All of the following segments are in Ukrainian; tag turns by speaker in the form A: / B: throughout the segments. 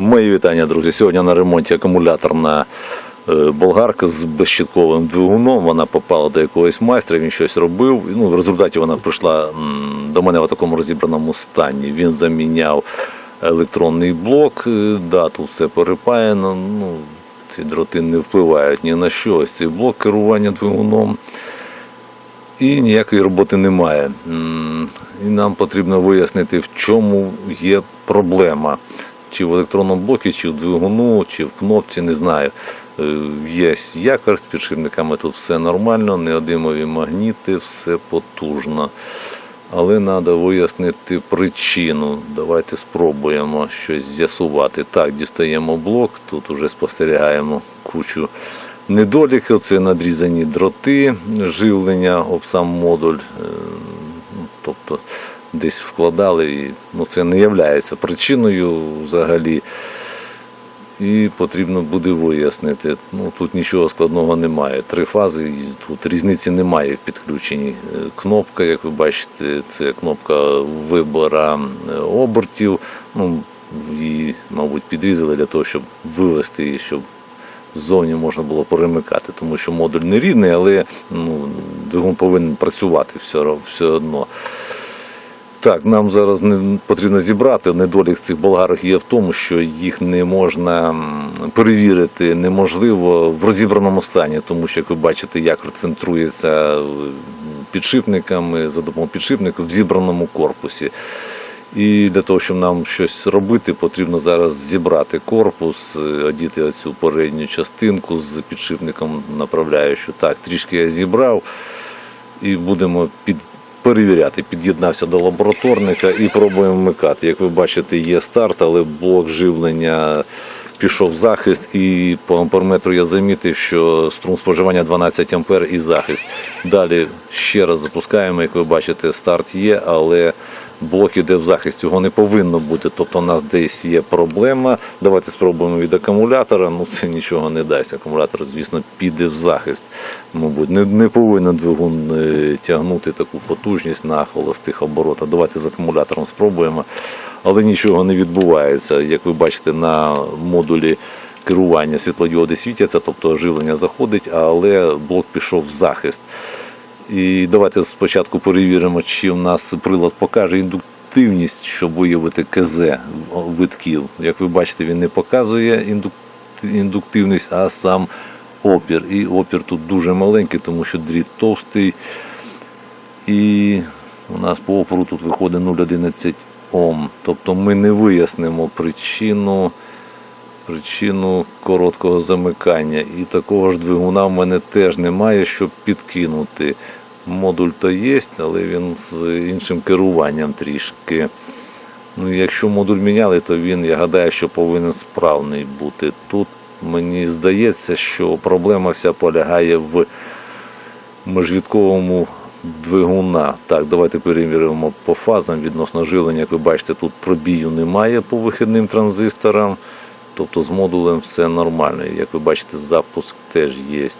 A: Мої вітання, друзі. Сьогодні на ремонті акумуляторна е, болгарка з безщитковим двигуном. Вона попала до якогось майстра, він щось робив. Ну, в результаті вона прийшла до мене в такому розібраному стані. Він заміняв електронний блок. Е, Да, тут все перепаяно. Ну, ці дроти не впливають ні на що. Ось цей блок керування двигуном. І ніякої роботи немає. І нам потрібно вияснити, в чому є проблема. Чи в електронному блокі, чи в двигуну, чи в кнопці, не знаю. Е, Є якор з підшипниками, тут все нормально, неодимові магніти, все потужно. Але треба вияснити причину. Давайте спробуємо щось з'ясувати. Так, дістаємо блок, тут вже спостерігаємо кучу недоліків. Це надрізані дроти, живлення об сам модуль. Тобто десь вкладали, і ну, це не є причиною взагалі. І потрібно буде вияснити. Ну, тут нічого складного немає. Три фази, тут різниці немає в підключенні. Е, Кнопка, як ви бачите, це кнопка вибора е, обертів. Ну, її, мабуть, підрізали для того, щоб вивести її, щоб ззовні можна було перемикати, тому що модуль не рідний, але ну, двигун повинен працювати все, все одно. Так, нам зараз не потрібно зібрати. Недолік цих болгарок є в тому, що їх не можна перевірити неможливо в розібраному стані, тому що, як ви бачите, якор центрується підшипниками за допомогою підшипників в зібраному корпусі. І для того, щоб нам щось робити, потрібно зараз зібрати корпус, е, одіти оцю передню частинку з підшипником направляючу. Так, трішки я зібрав і будемо під. Перевіряти, під'єднався до лабораторника і пробуємо вмикати. Як ви бачите, є старт, але блок живлення пішов в захист, і по амперметру я замітив, що струм споживання 12 ампер і захист. Далі ще раз запускаємо, як ви бачите, старт є, але блок іде в захист. Його не повинно бути. Тобто у нас десь є проблема. Давайте спробуємо від акумулятора. Ну це нічого не дасть. Акумулятор, звісно, піде в захист. Мабуть, не, не повинен двигун е, тягнути таку потужність на холостих оборотах. Давайте з акумулятором спробуємо. Але нічого не відбувається. Як ви бачите, на модулі керування світлодіоди світяться, тобто живлення заходить, але блок пішов в захист. І давайте спочатку перевіримо, чи в нас прилад покаже індуктивність, щоб виявити КЗ витків. Як ви бачите, він не показує індуктивність, а сам опір. І опір тут дуже маленький, тому що дріт товстий. І у нас по опору тут виходить 0,11 Ом. Тобто ми не вияснимо причину причину короткого замикання. І такого ж двигуна в мене теж немає, щоб підкинути. Модуль то є, але він з іншим керуванням трішки. Ну, якщо модуль міняли, то він, я гадаю, що повинен справний бути. Тут мені здається, що проблема вся полягає в межвідковому двигуна. Так, давайте перевіримо по фазам відносно живлення. Як ви бачите, тут пробію немає по вихідним транзисторам. Тобто з модулем все нормально. Як ви бачите, запуск теж є. З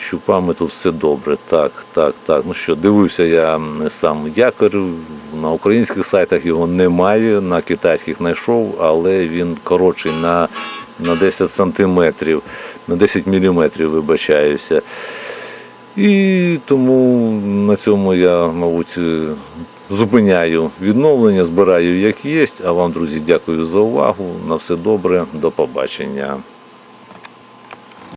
A: щупами тут все добре. Так, так, так. Ну що, дивився я сам якор. На українських сайтах його немає, на китайських знайшов, але він коротший на, на 10 сантиметрів, на 10 міліметрів, вибачаюся. І тому на цьому я, мабуть, зупиняю відновлення, збираю як є. А вам, друзі, дякую за увагу. На все добре, до побачення.